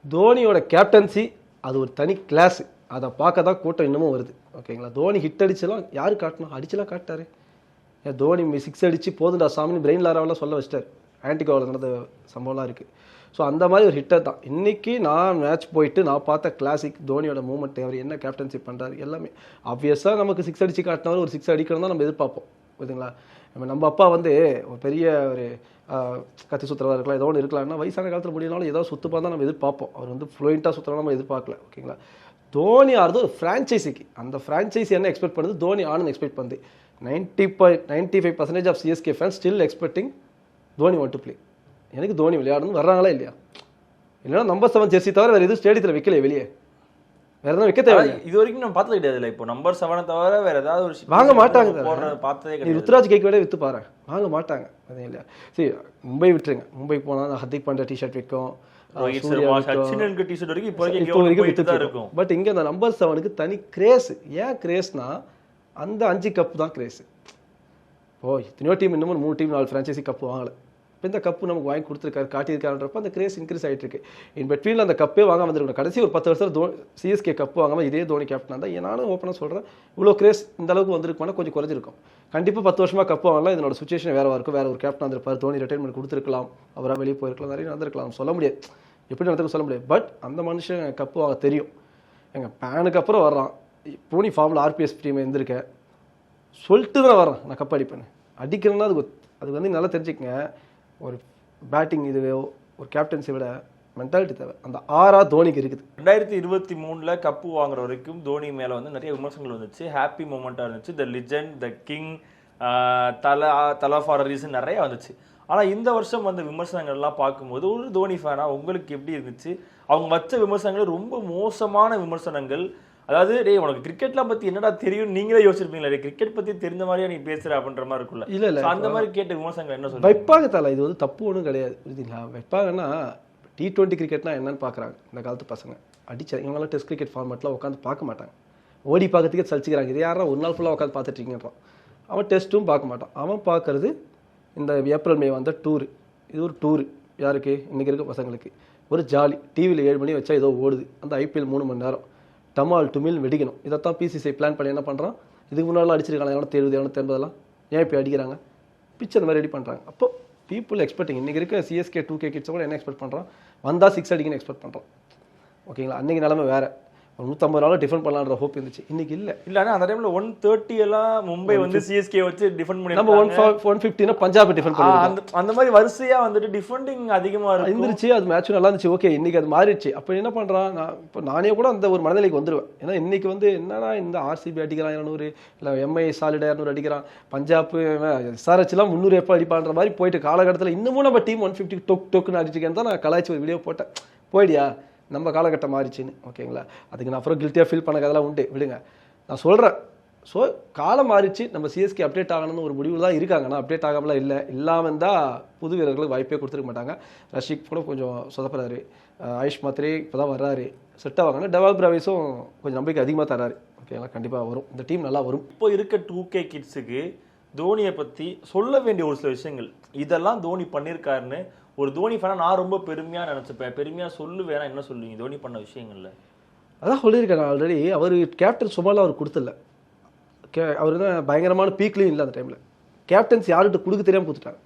தோனியோட கேப்டன்சி அது ஒரு தனி கிளாஸ் அதை பார்க்க தான் கூட்டம் இன்னமும் வருது. ஓகேங்களா தோனி ஹிட் அடிச்செல்லாம் யார் காட்டணும் அடிச்செல்லாம் காட்டாரு தோனி சிக்ஸ் அடித்து போதுண்டா சாமின்னு பிரெயின் லாராவெல்லாம் சொல்ல வச்சிட்டார். ஆன்டிகோவில் நடந்த சம்பவம்லாம் இருக்குது ஸோ அந்த மாதிரி ஒரு ஹிட்டர் தான். இன்றைக்கி நான் மேட்ச் போயிட்டு நான் பார்த்த கிளாசிக் தோனியோட மூமெண்ட் அவர் என்ன கேப்டன்ஷிப் பண்ணுறாரு எல்லாமே ஆப்வியஸாக நமக்கு சிக்ஸ் அடித்து காட்டினாலும் ஒரு சிக்ஸ் அடிக்கணும் தான் நம்ம எதிர்பார்ப்போம். புரியுதுங்களா? நம்ம நம்ம அப்பா வந்து ஒரு பெரிய ஒரு கத்தி சுற்றுறதா இருக்கலாம் ஏதோ ஒன்று இருக்கலாம்னா வயசான காலத்தில் முடியலனாலும் ஏதோ சுத்துப்பா தான் நம்ம எதிர்பார்ப்போம். அவர் வந்து ஃப்ளூயண்ட்டாக சுற்றுறோம் நம்ம எதிர்பார்க்கல ஓகேங்களா தோனி ஆறுது ஒரு ஃப்ரான்ச்சைஸிக்கு அந்த ஃப்ரான்ச்சைஸி என்ன எக்ஸ்பெக்ட் பண்ணுது? தோனி ஆனந்த் எக்ஸ்பெக்ட் பண்ணுது. Ninety point ninety five percentage of CSK fan still expecting Dhoni want to play எனக்கு தோனி விளையாடணும். வர்றாங்களா இல்லையா? இல்லைன்னா நம்பர் செவன் ஜெர்சி தவிர வேறு எதுவும் ஸ்டேடியத்தில் வைக்கல வெளியே. வேற எதுவும் வைக்க தேவை அதான் இது வரைக்கும் நம்ம பார்த்தது கிடையாது இப்போ நம்பர் செவனை தவிர வேற ஏதாவது ஒரு வாங்க மாட்டாங்க. பார்த்ததே கிடையாது. ருத்ராஜ் கேக் விட வித்து பாரு. வாங்க மாட்டாங்க. அது இல்லையா சரி மும்பை விட்டுருங்க. மும்பை போனால் ஹர்திக் பாண்டியா டிஷர்ட் விற்கும் இப்போ வரைக்கும் தான் வித்துட்டு இருக்கும். பட் இங்க அந்த நம்பர் செவனுக்கு தனி கிரேஸ் ஏன் கிரேஸ்னா அந்த அஞ்சு கப்பு தான் கிரேஸு ஓ இத்தனையோ டீம் இன்னமும் மூணு டீம் நாலு ஃப்ரான்ச்சைசி கப்பு வாங்கலை. இப்போ இந்த கப்பு நமக்கு வாங்கி கொடுத்துருக்காரு காட்டியிருக்காருன்றப்ப அந்த கிரேஸ் இன்க்ரீஸ் ஆகிட்டு இருக்கு இன் பெட்வீனில் அந்த கப்பே வாங்க வந்திருக்கணும் கடைசி ஒரு பத்து வருஷம் தோ சிஎஸ்கே கப்பு வாங்காமல் இதே தோனி கேப்டன் தான் நானும் ஓப்பனாக சொல்கிறேன் இவ்வளோ கிரேஸ் இந்த அளவுக்கு வந்திருக்குமானா கொஞ்சம் குறைஞ்சிருக்கும். கண்டிப்பாக பத்து வருஷமாக கப்பு வாங்கலாம் இதனோட சுச்சுவேஷன் வேறு இருக்கும் வேற ஒரு கேப்டன் வந்திருப்பார் தோனி ரிட்டைர்மெண்ட் கொடுத்துருக்கலாம் அவராக வெளியே போயிருக்கலாம் நிறைய நடந்திருக்கலாம் சொல்ல முடியாது. எப்படி நடந்திருக்கும் சொல்ல முடியாது. பட் அந்த மனுஷன் கப்பு வாங்க தெரியும். எங்கள் பேனுக்கு அப்புறம் வர்றான். போனி ஃபார்மில் ஆர்பிஎஸ் டீம் இருந்திருக்க சொல்லிட்டு தான் வரேன் நான் கப் அடிப்பேன் அடிக்கிறேன்னா அது அது வந்து நல்லா தெரிஞ்சுக்கங்க. ஒரு பேட்டிங் இதுவே ஒரு கேப்டன்ஸை விட மென்டாலிட்டி தேவை. அந்த ஆறா தோனிக்கு இருக்குது. ரெண்டாயிரத்தி இருபத்தி மூணில் கப்பு வாங்குற வரைக்கும் தோனி மேலே வந்து நிறைய விமர்சனங்கள் வந்துச்சு. ஹாப்பி மூமெண்ட்டாக இருந்துச்சு. த லிஜெண்ட் த கிங் தலா தலா ஃபார் ரீசன் நிறைய வந்துச்சு. ஆனால் இந்த வருஷம் வந்த விமர்சனங்கள்லாம் பார்க்கும்போது ஒரு தோனி ஃபேனாக உங்களுக்கு எப்படி இருந்துச்சு? அவங்க வச்ச விமர்சனங்கள் ரொம்ப மோசமான விமர்சனங்கள். அதாவது டேய் உனக்கு கிரிக்கெட்லாம் பத்தி என்னடா தெரியும் நீங்களே யோசிச்சிருப்பீங்களா டேய் கிரிக்கெட் பத்தி தெரிஞ்ச மாதிரியா நீ பேசுற அப்படின்ற மாதிரி இருக்குல்ல இல்ல, இல்ல. அந்த மாதிரி கேட்ட விமர்சனங்கள் என்ன சொல்லுங்க வைப்பாங்க தலை இது வந்து தப்பு ஒன்றும் கிடையாது புரியுதுங்களா? வைப்பாங்கன்னா டி டுவெண்ட்டி கிரிக்கெட்னா என்னன்னு பார்க்குறாங்க இந்த காலத்து பசங்க. அடிச்ச இவங்களாம் டெஸ்ட் கிரிக்கெட் ஃபார்மேட்டில் உட்காந்து பார்க்க மாட்டாங்க. ஓடி பார்க்கறதுக்கே சலிச்சுக்கிறாங்க. இது யாரா ஒரு நாள் ஃபுல்லாக உட்காந்து பார்த்துட்டு இருக்கீங்கன்றான். அவன் டெஸ்ட்டும் பார்க்க மாட்டான். அவன் பார்க்கறது இந்த ஏப்ரல் மே வந்த டூரு இது ஒரு டூரு யாருக்கு? இன்றைக்கி இருக்க பசங்களுக்கு. ஒரு ஜாலி. டிவியில் ஏழு மணி வச்சா ஏதோ ஓடுது. அந்த ஐபிஎல் மூணு மணி நேரம். டமால் டுமில் வெடிக்கணும். இதைத்தான் பிசிசிஐ பிளான் பண்ணி என்ன பண்ணுறான் இதுக்கு முன்னாடிலாம் அடிச்சிருக்காங்க. எவ்வளோ எழுபது எவ்வளோ எண்பதெல்லாம் ஏன் இப்போ அடிக்கிறாங்க? பிச்சர் அந்த மாதிரி ரெடி பண்ணுறாங்க அப்போ பீப்புள் எக்ஸ்பெக்டிங் இன்றைக்கி இருக்க சிஎஸ்கே டூ கே கிட்ஸை கூட என்ன எக்ஸ்பெக்ட் பண்ணுறான் வந்தால் சிக்ஸ் அடிக்கணும் எக்ஸ்பெக்ட் பண்ணுறான் ஓகேங்களா அன்றைக்கி நிலமை வேறு. நூற்றம்பது நாளும் டிஃபெண்ட் பண்ணலான்ற ஹோப் இருந்துச்சு. இன்றைக்கி இல்லை. இல்ல ஆனா அந்த டைம்ல ஒன் தேர்ட்டி எல்லாம் மும்பை வந்து சிஎஸ்கே வச்சு டிஃபெண்ட் பண்ணி நம்ம ஒன் ஒன் ஃபிஃப்டினா பஞ்சாப் டிஃபெண்ட் ஆ, பண்ணி அந்த அந்த மாதிரி வரிசையா வந்துட்டு டிஃபெண்டிங் அதிகமா இருக்கும். இருந்துருச்சு அது மேட்ச் நல்லா இருந்துச்சு. ஓகே இன்னைக்கு அது மாறிடுச்சு. அப்போ என்ன பண்றான்? நான் இப்போ நானே கூட அந்த ஒரு மனநிலைக்கு வந்துருவேன். ஏன்னா இன்னைக்கு வந்து என்னடா இந்த ஆர்சிபி அடிக்கிறான் இரநூறு இல்லை எம்ஐ சாலிடா இரநூறு அடிக்கிறான். பஞ்சாப் எஸ்ஆர்ஹெச்லாம் முந்நூறு எப்போ அடிப்பான்ற மாதிரி போயிட்டு காலகட்டத்தில் இன்னமும் நம்ம டீம் ஒன் ஃபிஃப்டி டொக் டொக்குன்னு அடிச்சிருக்கேன் தான் நான் கலாய்ச்சி ஒரு வீடியோ போட்டேன். போயிடியா? நம்ம காலகட்டம் மாறிச்சுன்னு ஓகேங்களா? அதுக்கு நான் அப்புறம் கில்ட்டியாக ஃபீல் பண்ணதெல்லாம் உண்டு. விடுங்க. நான் சொல்கிறேன் ஸோ காலம் மாறிச்சு நம்ம சிஎஸ்கே அப்டேட் ஆகணும்னு ஒரு முடிவு தான் இருக்காங்க. அப்டேட் ஆகாமலாம் இல்லை. இல்லாமல் இருந்தால் புது வீரர்களுக்கு வாய்ப்பே கொடுத்துருக்க மாட்டாங்க. ரஷிக் கூட கொஞ்சம் சொதப்படுறாரு ஆயுஷ் மாத்திரே இப்போ தான் வர்றாரு. செட் ஆவாங்கன்னா டெவலப் ரவிஸும் கொஞ்சம் நம்பிக்கை அதிகமாக தராரு. ஓகேங்களா? கண்டிப்பாக வரும். இந்த டீம் நல்லா வரும். இப்போ இருக்க டூ கே கிட்ஸுக்கு தோனியை பற்றி சொல்ல வேண்டிய ஒரு சில விஷயங்கள். இதெல்லாம் தோனி பண்ணியிருக்காருன்னு ஒரு தோனி ஃபேனா நான் ரொம்ப பெருமையா நினைச்சுப்பேன். பெருமையா சொல்லுவேன் என்ன சொல்லுவீங்க? தோனி பண்ண விஷயங்கள்ல. அதான் சொல்லியிருக்கேன் நான் ஆல்ரெடி அவர் கேப்டன் சும்மாலாம் அவர் கொடுத்துல. கே அவர் தான் பயங்கரமான பீக்லேயும் இல்லை அந்த டைமில் கேப்டன்ஸ் யார்கிட்ட கொடுக்க தெரியாமல் கொடுத்துட்டாங்க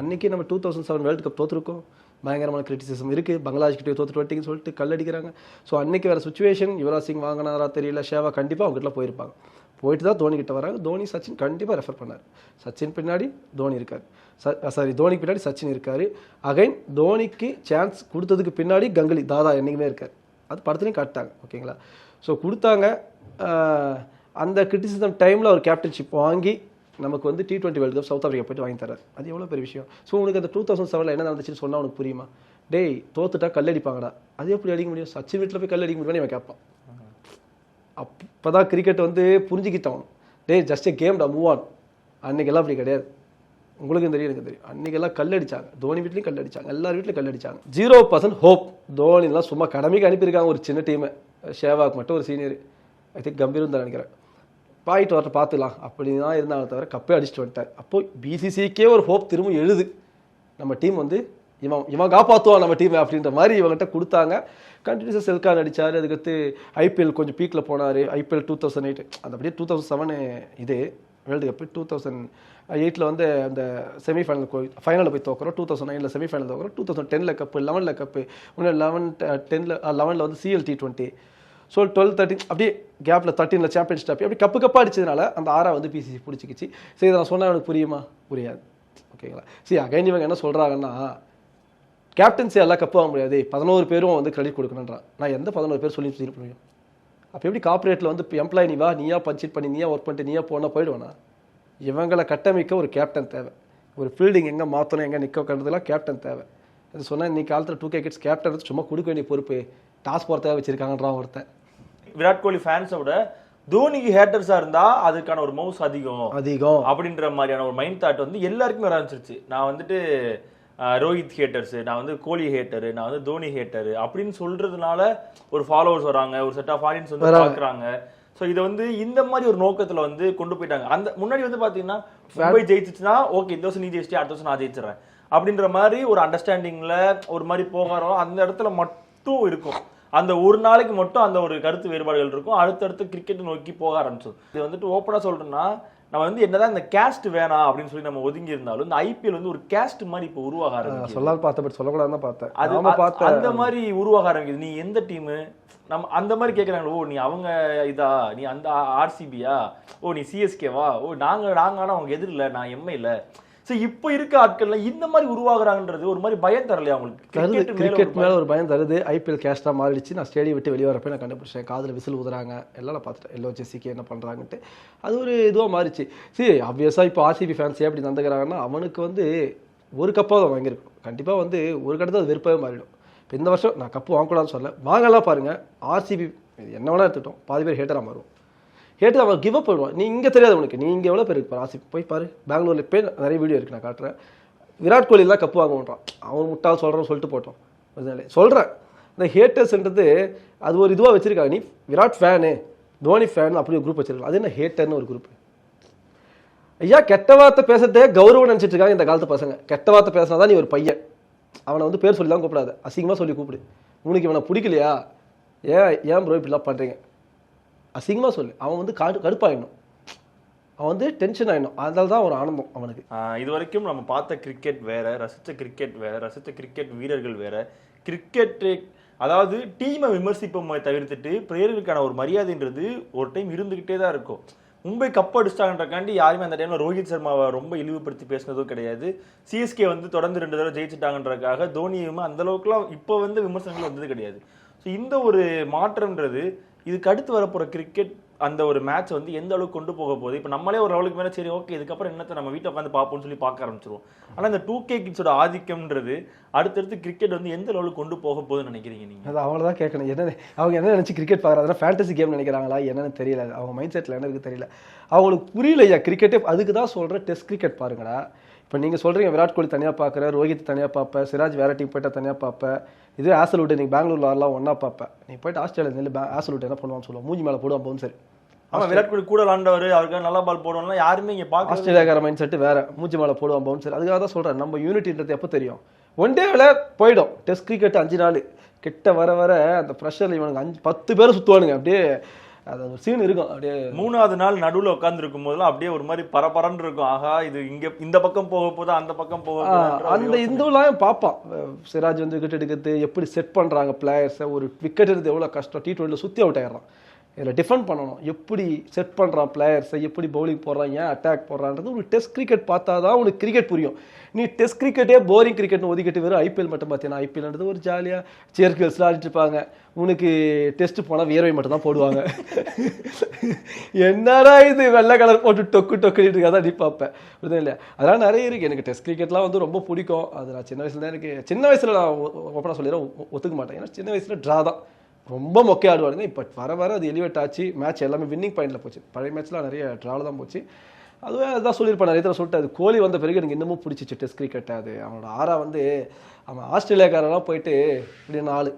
அன்றைக்கி நம்ம two thousand seven world cup தோற்றுருக்கோம் பயங்கரமான கிரிட்டிசிசம் இருக்குது பங்களாதேஷ் கிட்டே தோத்துட்டு வந்துட்டீங்கன்னு சொல்லிட்டு கல்லடிக்கிறாங்க ஸோ அன்றைக்கி வேறு சுச்சுவேஷன் யுவராஜ் சிங் வாங்கினாரா தெரியல. ஷேவா கண்டிப்பாக அவங்ககிட்ட போயிருப்பாங்க. போயிட்டு தான் தோனி கிட்ட வராங்க. தோனி சச்சின் கண்டிப்பாக ரெஃபர் பண்ணார். சச்சின் பின்னாடி தோனி இருக்கார். சாரி தோனிக்கு பின்னாடி சச்சின் இருக்கார். அகைன் தோனிக்கு சான்ஸ் கொடுத்ததுக்கு பின்னாடி கங்குலி தாதா என்றைக்குமே இருக்கார். அது படத்துலையும் காட்டாங்க ஓகேங்களா? ஸோ கொடுத்தாங்க. அந்த கிரிட்டிசிசம் டைமில் அவர் கேப்டன்ஷிப் வாங்கி நமக்கு வந்து T twenty world cup South Africa போயிட்டு வாங்கி தரார் அது எவ்வளோ பெரிய விஷயம்? ஸோ உனக்கு அந்த டூ தௌசண்ட் செவனில் என்ன நடந்துச்சுன்னு சொன்னால் உனக்கு புரியுமா? டேய் தோத்துட்டா கல்லடிப்பாங்கடா அது எப்படி அடிக்க முடியும்? சச்சின் வீட்டில் போய் கல் அடிக்க முடியும்னு இவன் கேட்பான். அப்போ தான் கிரிக்கெட் வந்து புரிஞ்சுக்கிட்டோம் டேய் ஜஸ்ட் கேம் கேம்டா மூவ் ஆன் அன்னைக்கெல்லாம் அப்படி கிடையாது. உங்களுக்கும் தெரியும் எனக்கு தெரியும். அன்னைக்கெல்லாம் கல் அடிச்சாங்க தோனி வீட்லையும் கல் அடிச்சாங்க எல்லார் வீட்லையும் கல் அடிச்சாங்க ஜீரோ பர்சன்ட் ஹோப் தோனிலாம் சும்மா கடமைக்கு அனுப்பியிருக்காங்க ஒரு சின்ன டீமை ஷேவாக் மட்டும் ஒரு சீனியர் ஐ திங்க் கம்பீரும் தான் நினைக்கிறேன். பாயிட்டு வரட்ட பார்த்துக்கலாம். அப்படி தான் இருந்தாங்க தவிர கப்பே அடிச்சுட்டு வந்துட்டார். அப்போ பிசிசிக்கே ஒரு ஹோப் திரும்ப எழுது. நம்ம டீம் வந்து இவன் இவன் காப்பாற்றுவான் நம்ம டீமை அப்படின்ற மாதிரி இவங்ககிட்ட கொடுத்தாங்க. கண்டினியூஸாக செல்கான் அடிச்சார். அதுக்கடுத்து ஐபிஎல் கொஞ்சம் பீக்கில் போனார். ஐபிஎல் டூ தௌசண்ட் எயிட் அந்த அப்படியே டூ தௌசண்ட் செவனு இது. வேர்ல்டு கப்பு டூ தௌசண்ட் எயிட்டில் வந்து அந்த செமிஃபைனல் போய் ஃபைனலில் போய் தோக்குறோம். டூ தௌசண்ட் நைனில் செமிஃபைனல் தோக்குறோம். டூ தௌசண்ட் டெனில் கப்பு லெவனில் கப்பு இன்னும் லெவன் டெனில் லெவனில் வந்து CL T twenty so twelve thirteen அப்படியே கேப்பில் தேர்ட்டீனில் சாம்பியன்ஸ் ட்ராஃபி அப்படி கப்பு கப்பாக அடிச்சதுனால அந்த ஆறா வந்து பிசிசி பிடிச்சிக்கிச்சு. சரி இதை நான் சொன்னால் எனக்கு புரியுமா? புரியாது. ஓகேங்களா சரி அகைன் இவங்க என்ன சொல்கிறாங்கன்னா கேப்டன்சி எல்லாம் கப்பு வாங்க முடியாது. பதினோரு பேரும் வந்து கிரெடிட் கொடுக்கணுன்றான் நான் எந்த பதினோரு பேர் சொல்லி சொல்லி முடியும்? அப்போ எப்படி கார்ப்பரேட்டில் வந்து இப்போ எம்ப்ளாயி நீ வா நீயா பஞ்சிட் பண்ணி நீயா ஒர்க் பண்ணிட்டு நீயா போனால் போயிடுவானா? இவங்களை கட்டமைக்க ஒரு கேப்டன் தேவை. ஒரு ஃபீல்டிங் எங்கே மாற்றணும் எங்கே நிற்க வைக்கிறதுலாம் கேப்டன் தேவை. இது சொன்னால் இன்னைக்கு காலத்தில் டூ கே கிட்ஸ் கேப்டன் சும்மா கொடுக்க வேண்டிய பொறுப்பு டாஸ் போகிறதாக வச்சிருக்காங்கன்றான் ஒருத்தன். விராட் கோலி ஃபேன்ஸை விட தோனிக்கு ஹேட்டர்ஸா இருந்தா அதுக்கான ஒரு மவுஸ் அதிகம். அதிகம். அப்படின்ற மாதிரியான ஒரு மைண்ட் தாட் வந்து எல்லாருக்குமே வர ஆரம்பிச்சிருச்சு. நான் வந்துட்டு ரோஹித் ஹேட்டர்ஸ் நான் வந்து கோலி ஹேட்டரு நான் வந்து தோனி ஹேட்டரு அப்படின்னு சொல்றதுனால ஒரு ஃபாலோவர்ஸ் வராங்க ஒரு செட் ஆஃப் ஆடியன்ஸ் வந்து வராங்க. பாக்குறாங்க. ஸோ இதை வந்து இந்த மாதிரி ஒரு நோக்கத்துல வந்து கொண்டு போயிட்டாங்க. அந்த முன்னாடி வந்து பாத்தீங்கன்னா மும்பை ஜெயிச்சிச்சுன்னா ஓகே இந்த வருஷம் நீ ஜெயிச்சிட்டு அடுத்த வருஷம் நான் ஜெயிச்சிடுறேன். அப்படின்ற மாதிரி ஒரு அண்டர்ஸ்டாண்டிங்ல ஒரு மாதிரி போகிறோம் அந்த இடத்துல மட்டும் இருக்கும். அந்த ஒரு நாளைக்கு மட்டும் அந்த ஒரு கருத்து வேறுபாடுகள் இருக்கும். அடுத்தடுத்து கிரிக்கெட் நோக்கி போக ஆரம்பிச்சது இது வந்துட்டு ஓப்பனா சொல்றேன்னா நம்ம வந்து என்னதான் இந்த கேஸ்ட் வேணாம் அப்படின்னு சொல்லி நம்ம ஒதுங்கி இருந்தாலும் இந்த ஐபிஎல் வந்து ஒரு கேஸ்ட் மாதிரி இப்போ உருவாக ஆரம்பிக்குது சொல்லால் பார்த்தேன் பட் சொல்லக்கூடாதுன்னு தான் பார்த்தேன். அது பார்த்த அந்த மாதிரி உருவாக ஆரம்பிக்குது நீ எந்த டீம் நம்ம அந்த மாதிரி கேக்குறாங்க ஓ நீ அவங்க இதா? நீ அந்த ஆர்சிபியா ஓ நீ சிஎஸ்கேவா ஓ நாங்க நாங்க ஆனா அவங்க எதிரில்ல நான் எம்ஐ இல்ல சோ இப்போ இருக்க ஆட்கள்ல இந்த மாதிரி உருவாகுறாங்கன்றது ஒரு மாதிரி பயம் தரலையா அவங்களுக்கு? தருது. கிரிக்கெட். மேல ஒரு பயம் தருது. ஐபிஎல் கேஸ்டா மாறிடுச்சு. நான் ஸ்டேடியம் விட்டு வெளியே வரப்ப நான் கண்டுபிடிச்சேன். காதுல விசில் ஊதுறாங்க. எல்லாம் நான் பார்த்துட்டேன். எல்லோ ஜெஸ்ஸிக்கு என்ன பண்றாங்கன்ட்டு. அது ஒரு இதுவா மாறிச்சு சரி ஆப்வியஸா இப்போ ஆர்சிபி ஃபேன்ஸ் எப்படி நடந்துக்கிறாங்கன்னா அவனுக்கு வந்து ஒரு கப்பாவது வாங்கியிருக்கும் கண்டிப்பா வந்து ஒரு கட்டத்தில் அது வெறுப்பாவே மாறிடும். இப்போ இந்த வருஷம் நான் கப்பு வாங்கக்கூடாதுன்னு சொல்ல வாங்கலாம் பாருங்க. ஆர்சிபி என்ன வேணா எடுத்துட்டோம் பாதி பேர் ஹேட்டராக மாறுவோம். கேட்டு அவன் கிவ் அப் பண்ணுவான் நீ இங்கே தெரியாது உனக்கு. நீ இங்கே எவ்வளோ பேர் இருக்கு போய் பாரு. பெங்களூரில் போய் நிறைய வீடியோ இருக்கு நான் காட்டுறேன். விராட் கோலி தான் கப்பு வாங்க மாட்டான் அவன் முட்டால் சொல்கிறேன்னு சொல்லிட்டு போட்டோம். அதனாலே சொல்கிறேன் இந்த ஹேட்டர்ஸ்ன்றது அது ஒரு இதுவாக வச்சுருக்காங்க. நீ விராட் ஃபேனு தோனி ஃபேன் அப்படி ஒரு குரூப் வச்சிருக்காங்க. அது என்ன ஹேட்டர்னு ஒரு குரூப் ஐயா கெட்ட வார்த்தை பேசுறதே கௌரவம் நினச்சிட்டு இருக்காங்க இந்த காலத்து பசங்க. கெட்ட வார்த்தை பேசினா நீ ஒரு பையன். அவனை வந்து பேர் சொல்லி தான் கூப்பிடாத. அசிங்கமாக சொல்லி கூப்பிடு. உனக்கு இவனை பிடிக்கலையா? ஏன் ஏன் ப்ரோ இப்படிலாம் பண்ணுறீங்க அசிங்கமாக சொல்லு. அவன் வந்து காடு கடுப்பாயிடணும். அவன் வந்து டென்ஷன் ஆயிடணும். அதனால தான் ஒரு ஆனந்தம் அவனுக்கு. இது வரைக்கும் நம்ம பார்த்த கிரிக்கெட் வேற ரசித்த கிரிக்கெட் வேற ரசித்த கிரிக்கெட் வீரர்கள் வேற. கிரிக்கெட் அதாவது டீமை விமர்சிப்போமே தவிர்த்துட்டு பிளேயர்களுக்கான ஒரு மரியாதைன்றது ஒரு டைம் இருந்துக்கிட்டே தான் இருக்கும். மும்பை கப் அடிச்சிட்டாங்கன்றக்காண்டி யாருமே அந்த டைமில் ரோஹித் சர்மாவை ரொம்ப இழிவுபடுத்தி பேசினதும் கிடையாது. சிஎஸ்கே வந்து தொடர்ந்து ரெண்டு தடவை ஜெயிச்சிட்டாங்கன்றக்காக தோனியுமே அந்தளவுக்குலாம் இப்போ வந்து விமர்சனங்கள் வந்தது கிடையாது. ஸோ இந்த ஒரு மாற்றம்ன்றது இதுக்கு அடுத்து வரப்போற கிரிக்கெட் அந்த ஒரு மேட்ச் வந்து எந்த அளவுக்கு கொண்டு போக போகுது? இப்போ நம்மளே ஒரு லெவலுக்கு மேலே சரி ஓகே இதுக்கப்புறம் என்னத்தை நம்ம வீட்டில் உட்காந்து பார்ப்போம்னு சொல்லி பார்க்க ஆரம்பிச்சிருவோம். ஆனால் இந்த டூ கே கிட்ஸோட ஆதிக்கம்ன்றது அடுத்தடுத்து கிரிக்கெட் வந்து எந்த லெவலுக்கு கொண்டு போக போகுதுன்னு நினைக்கிறீங்க நீங்கள் அது அவங்கள தான் கேட்கணும். என்ன அவங்க என்ன நினச்சி கிரிக்கெட் பார்க்குறாங்க? ஃபேண்டசி கேம் நினைக்கிறாங்களா? என்னன்னு தெரியல. அவங்க மைண்ட் செட்டில் என்ன இருக்குது தெரியல. அவங்களுக்கு புரியலையா கிரிக்கெட்டே அதுக்கு தான் சொல்கிறேன் டெஸ்ட் கிரிக்கெட் பாருங்கடா. இப்போ நீங்கள் சொல்கிறீங்க விராட் கோலி தனியாக பார்க்குற ரோஹித் தனியாக பார்ப்பேன் சிராஜ் வேற டீம் போயிட்டா தனியாக பார்ப்பேன் இது ஆசல் விட்டு நீங்கள் பெங்களூர்ல வரலாம் ஒன்றா பார்ப்பேன் நீ போயிட்டு ஆஸ்திரேலியா நெல் ஆசல் விட்டு என்ன பண்ணுவான்னு சொல்லுவான் மூஞ்சி மேலே போடுவான் போகும் சரி. ஆமா விராட் கோலி கூட விளாண்டவர் அவருக்கு நல்ல பால் போடணும்னா யாருமே இங்க பார்க்க ஆஸ்திரேலியாக்கார மைண்ட் செட் வேற மூஞ்சி மேலே போடுவான் பவுன்சர் அதுக்காக தான் சொல்கிறேன் நம்ம யூனிட்டின்றது எப்போ தெரியும்? ஒன் டேவில் போயிடும். டெஸ்ட் கிரிக்கெட் அஞ்சு நாள். கிட்ட வர வர அந்த ப்ரெஷரில் இவனுக்கு அஞ்சு பத்து பேர் சுற்றுவானுங்க அப்படியே அது ஒரு சீன் இருக்கும். அப்படியே மூணாவது நாள் நடுவுல உட்கார்ந்து இருக்கும் போதெல்லாம் அப்படியே ஒரு மாதிரி பரபரன்னு இருக்கும். ஆஹா இது இங்க இந்த பக்கம் போக போதா அந்த பக்கம் போக அந்த. இந்துலாம் பார்ப்பான். சிராஜ் வந்து விக்கெட் எடுக்கிறது எப்படி செட் பண்ணுறாங்க பிளேயர்ஸை ஒரு விக்கெட் எடுத்து எவ்வளோ கஷ்டம். டி டுவெண்ட்டியில் சுற்றி அவுட் ஆயிடுறான். இதில் டிஃபெண்ட் பண்ணணும். எப்படி செட் பண்ணுறான் பிளேயர்ஸை எப்படி பவுலிங் போடுறான் ஏன் அட்டாக் போடுறான்றது ஒரு டெஸ்ட் கிரிக்கெட் பார்த்தா தான் உனக்கு கிரிக்கெட் புரியும். நீ டெஸ்ட் கிரிக்கெட்டே போரிங் கிரிக்கெட்னு ஒதுக்கிட்டு வெறும் ஐபிஎல் மட்டும் பார்த்தீங்கன்னா ஐபிஎல்ன்றது ஒரு ஜாலியாக சேர் கேர்ள்ஸ்லாம் இருப்பாங்க. உனக்கு டெஸ்ட் போனால் வியர்வை மட்டும் தான் போடுவாங்க. <laughs> என்னடா இது? வெள்ளை கலர் போட்டு டொக்கு டொக்குட்டு இருக்காதான் நீ பார்ப்பேன் புரியுதா இல்லையா? அதெல்லாம் நிறைய இருக்குது எனக்கு டெஸ்ட் கிரிக்கெட்லாம் வந்து ரொம்ப பிடிக்கும். அது நான் சின்ன வயசுல தான் எனக்கு சின்ன வயசில் நான் ஓப்பனாக சொல்லிடுறேன் ஒ- ஒத்துக்க மாட்டேன். ஏன்னா சின்ன வயசில் ட்ரா தான். ரொம்ப மொக்கை ஆடுவாருங்க இப்போ வர வர அது எலிவேட் ஆச்சு. மேட்ச் எல்லாமே வின்னிங் பாயிண்ட்ல போச்சு. பழைய மேட்ச்லாம் நிறைய ட்ராவில் தான் போச்சு. அதுவே அதுதான் சொல்லியிருப்பேன் நிறைய தடவை சொல்லிட்டு அது கோலி வந்த பிறகு எனக்கு இன்னமும் பிடிச்சிச்சு டெஸ்ட் கிரிக்கெட் அது. அவனோட ஆறா வந்து அவன் ஆஸ்திரேலியாக்காரெல்லாம் போயிட்டு இப்படி நாலு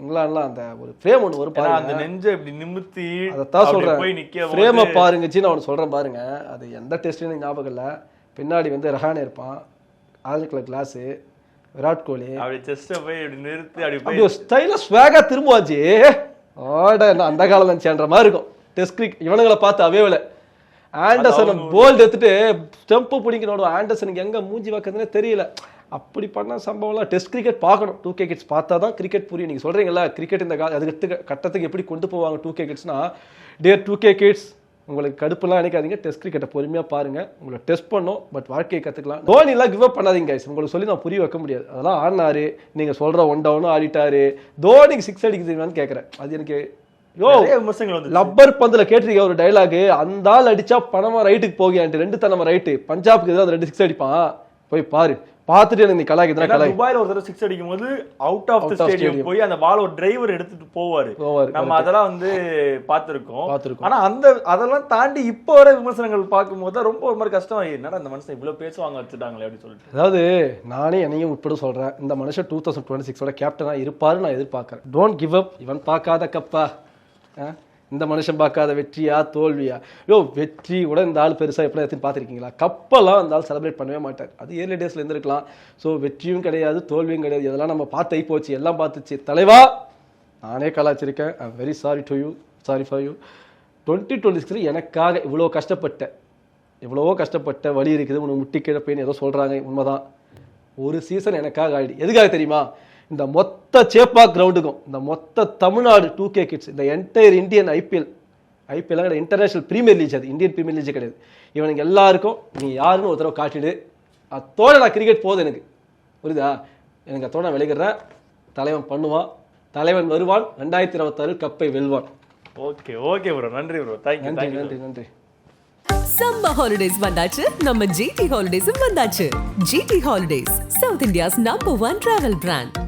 இங்கிலாந்துலாம் அந்த ஒரு ஃப்ரேம் ஒன்று ஏன்னா பாருங்க. அந்த நெஞ்சை இப்படி நிமித்தி அதைத்தான் போய் நிக்க ஃப்ரேமை பாருங்கச்சி நான் அவனுக்கு சொல்றேன் பாருங்க. அது எந்த டெஸ்ட்லையும் ஞாபகம் இல்லை. பின்னாடி வந்து ரஹானே இருப்பான். Colour class Virat Kohli. அப்படி செஸ்ட போய் இப்படி நிறுத்தி அப்படி போய் ஸ்டைலாக ஸ்வேகா திரும்புவாச்சு. ஆட அந்த காலம் நினச்சேன்ற மாதிரி இருக்கும். டெஸ்ட் கிரிக் இவனுங்களை பார்த்து அவேவல. ஆண்டர்சன் போல்டு எடுத்துட்டு ஸ்டெம்பு பிடிக்க நோடுவோம் ஆண்டர்சனுக்கு எங்க மூஞ்சி வைக்கிறதுனே தெரியல. அப்படி பண்ண சம்பவம்லாம் டெஸ்ட் கிரிக்கெட் பார்க்கணும். டூ கே கிட்ஸ் பார்த்தா தான் கிரிக்கெட் புரியும். நீங்க சொல்றீங்கல்ல கிரிக்கெட் இந்த கால அதுக்கு கட்டத்துக்கு எப்படி கொண்டு போவாங்க டூ கே கிட்ஸ்னா டேர் டூ கே கிட்ஸ் உங்களுக்கு கடுப்புலாம் நினைக்காதீங்க. டெஸ்ட் கிரிக்கெட்டை பொறுமையா பாருங்க. உங்களை டெஸ்ட் பண்ணும் பட் வாழ்க்கையை கத்துக்கலாம். தோனி எல்லாம் கிவ் அப் பண்ணாதீங்க guys. உங்களுக்கு சொல்லி நான் புரிய வைக்க முடியாது. அதெல்லாம் ஆடினாரு. நீங்க சொல்ற ஒன் டவுனும் ஆடிட்டாரு. தோனிக்கு சிக்ஸ் அடிக்குதுன்னு கேட்கறேன் அது எனக்கு யோ லப்பர் பந்துல கேட்டிருக்க ஒரு டைலாக் அந்த ஆள் அடிச்சா பணமா ரைட்டுக்கு போகியான்ட்டு ரெண்டு தனமா ரைட்டு பஞ்சாப்க்கு ஏதாவது ரெண்டு சிக்ஸ் அடிப்பான். போய் பாரு. பார்த்துட்டு எனக்கு நீ கலாய்க்கு ஏன்னா கலாய். துபாயில ஒரு தடவை சிக்ஸ் அடிக்கும் போது அவுட் ஆஃப் த ஸ்டேடியம். போய் அந்த பால் ஒரு டிரைவர் எடுத்துட்டு போவாரு. நம்ம அதெல்லாம் வந்து பார்த்திருக்கோம். பார்த்திருக்கோம். ஆனா அந்த அதெல்லாம் தாண்டி இப்போ வர விமர்சனங்கள் பார்க்கும்போது ரொம்ப ஒரு மாதிரி கஷ்டம். என்னடா இந்த மனுஷன் இவ்வளவு பேசுவாங்க வச்சுட்டாங்களே அப்படின்னு சொல்லிட்டு. அதாவது நானே என்னையும் உட்பட சொல்றேன். இந்த மனுஷன் டூ தௌசண்ட் டுவெண்ட்டி சிக்ஸோட கேப்டனா இருப்பாரு நான் எதிர்பார்க்கறேன். டோன்ட் கிவ் அப் இவன் பார்க்காத கப்பா இந்த மனுஷன் பார்க்காத வெற்றியா தோல்வியா? யோ வெற்றி கூட இந்த ஆள் பெருசாக எப்படி எடுத்துன்னு பார்த்துருக்கீங்களா? கப்பெல்லாம் அந்த ஆள் செலிப்ரேட் பண்ணவே மாட்டார். அது ஏர்லி டேஸில் இருந்திருக்கலாம். ஸோ வெற்றியும் கிடையாது தோல்வியும் கிடையாது. இதெல்லாம் நம்ம பார்த்து போச்சு எல்லாம் பார்த்துச்சு. தலைவா நானே கலாச்சிருக்கேன் I very sorry to you sorry for you twenty twenty சிக்ஸில் எனக்காக இவ்வளோ கஷ்டப்பட்டேன் எவ்வளவோ கஷ்டப்பட்ட வழி இருக்குது. உனக்கு முட்டி கிழப்பேன்னு ஏதோ சொல்கிறாங்க உண்மைதான். ஒரு சீசன் எனக்காக ஆகிடு எதுக்காக தெரியுமா? இந்த மொத்த சேப்பாக் கிரவுண்டுக்கும் இந்த மொத்த தமிழ்நாடு டூ கே கிட்ஸ் இந்த என்டையர் இந்தியன் ஐபிஎல் ஐபிஎல் கிடையாது இன்டர்நேஷனல் பிரீமியர் லீக் அது இந்தியன் பிரீமியர் லீக் கிடையாது. இவனுக்கு எல்லாருக்கும் நீ யாருன்னு ஒரு தடவை காட்டிடு. அத்தோட நான் கிரிக்கெட் போதும் எனக்கு. புரியுதா? எனக்கு அத்தோட நான் விளைகிறேன் தலைவன் பண்ணுவான். தலைவன் வருவான். ரெண்டாயிரத்தி இருபத்தாறு கப்பை வெல்வான். ஓகே ஓகே ப்ரோ நன்றி ப்ரோ தேங்க்யூ நன்றி நன்றி நன்றி. சம்மர் ஹாலிடேஸ் வந்தாச்சு. நம்ம ஜிடி ஹாலிடேஸும் வந்தாச்சு. GT holidays South India's number one travel brand